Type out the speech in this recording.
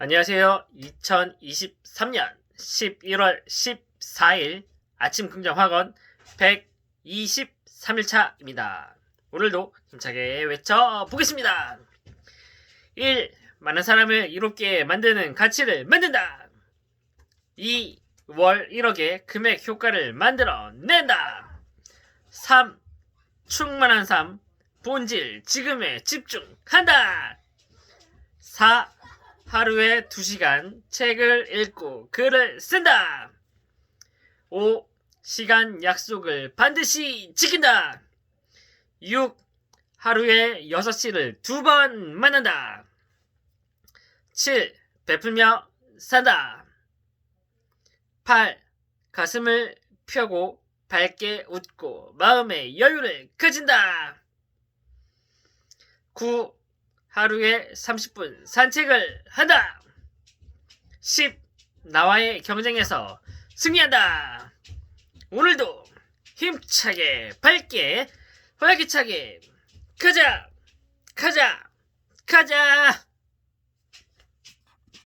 안녕하세요. 2023년 11월 14일 아침 긍정 학원 123일차입니다. 오늘도 힘차게 외쳐보겠습니다. 1. 많은 사람을 이롭게 만드는 가치를 만든다. 2. 월 1억의 금액 효과를 만들어 낸다. 3. 충만한 삶, 본질, 지금에 집중한다. 4. 하루에 2시간 책을 읽고 글을 쓴다. 5. 시간 약속을 반드시 지킨다. 6. 하루에 6시를 두 번 만난다. 7. 베풀며 산다. 8. 가슴을 펴고 밝게 웃고 마음의 여유를 가진다. 9. 하루에 30분 산책을 한다. 10. 나와의 경쟁에서 승리한다. 오늘도 힘차게 밝게 활기차게 가자 가자